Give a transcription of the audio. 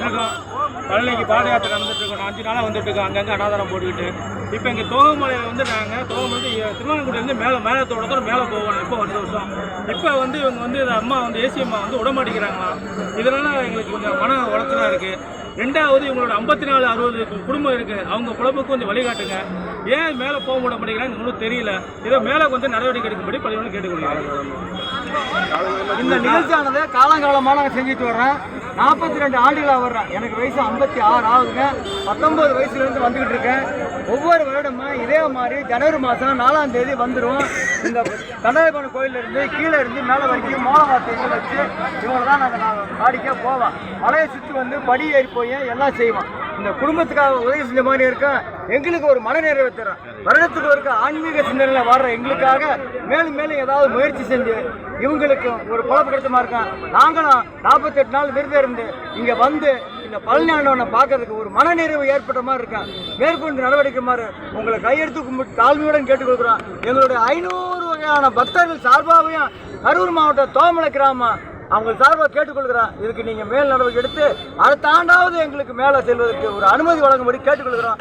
இருக்கோம் பழனிக்கு பாத யாத்திரை நடந்துட்டு இருக்கோம் அஞ்சு நாளாக வந்துட்டு இருக்கோம் அங்கங்கே அனாதாரம் போட்டுக்கிட்டு. இப்போ இங்கே தோகமலையில் வந்து நாங்கள் தோகம் வந்து திருவானங்குடியிலேருந்து மேலே மேலத்தோட தூரம் மேலே போவோம் இப்போ வந்து வருஷம் இப்போ வந்து இவங்க வந்து அம்மா வந்து ஏசி அம்மா வந்து விடமாட்டேங்கிறாங்களாம் இதனால எங்களுக்கு கொஞ்சம் மன உளைச்சலாக இருக்குது ரெண்டாவது இவங்களோட ஐம்பத்தி நாலு அறுபது குடும்பம் இருக்குது அவங்க குழம்புக்கு கொஞ்சம் வழிகாட்டுங்க. ஏன் மேலே போக விட மாட்டேங்கிறாங்க ஒன்றும் தெரியல. இதை மேலே கொஞ்சம் நடவடிக்கை எடுக்கும்படி பள்ளியோடு கேட்டுக்கொள்கிறாங்க இந்த நிகழ்ச்சியானது காலங்காலமாக நாங்கள் செஞ்சுட்டு வர்றோம். நாற்பத்தி ரெண்டு ஆண்டுகளாக வர்றேன். எனக்கு வயசு ஐம்பத்தி ஆறு ஆகுதுங்க. பத்தொம்பது வயசுலேருந்து வந்துக்கிட்டு இருக்கேன். ஒவ்வொரு வருடமும் இதே மாதிரி ஜனவரி மாதம் நாலாம் தேதி வந்துடும் இந்த கண்ணாடிபுரம் கோயிலிருந்து கீழே இருந்து மேலே வரைக்கும் மோளவார்த்தைகள் வச்சு இவங்களை தான் நாங்கள் நாங்கள் காடிக்க போவோம். மலையை சுற்றி வந்து படி ஏறி போய் எல்லாம் செய்வோம். இந்த குடும்பத்துக்காக உதவி செஞ்ச மாதிரி இருக்கும் எங்களுக்கு ஒரு மன நிறைவு தரும். வருடத்துக்கு இருக்க ஆன்மீக சிந்தனையில் வர்ற எங்களுக்காக மேலும் மேலும் ஏதாவது முயற்சி செஞ்சு இவங்களுக்கு ஒரு குழப்ப கிடைச்ச மாதிரி இருக்கும் நாங்களும் நாற்பத்தெட்டு நாள் விருது இருந்து இங்கே வந்து இந்த பழனியாண்டவனை பார்க்கறதுக்கு ஒரு மனநிறைவு ஏற்பட்ட மாதிரி இருக்கான் மேற்கொண்டு நடவடிக்கை மாதிரி உங்களை கையெடுத்து கும்பிட்டு தாழ்மையுடன் கேட்டுக்கொள்கிறோம். எங்களுடைய ஐநூறு வகையான பக்தர்கள் சார்பாகவும் கரூர் மாவட்டம் தோமலை கிராமம் அவங்க சார்பாக கேட்டுக்கொள்கிறேன் இதுக்கு நீங்கள் மேல் நடவடிக்கை எடுத்து அடுத்த ஆண்டாவது எங்களுக்கு மேலே செல்வதற்கு ஒரு அனுமதி வழங்கும்படி கேட்டுக்கொள்கிறோம்.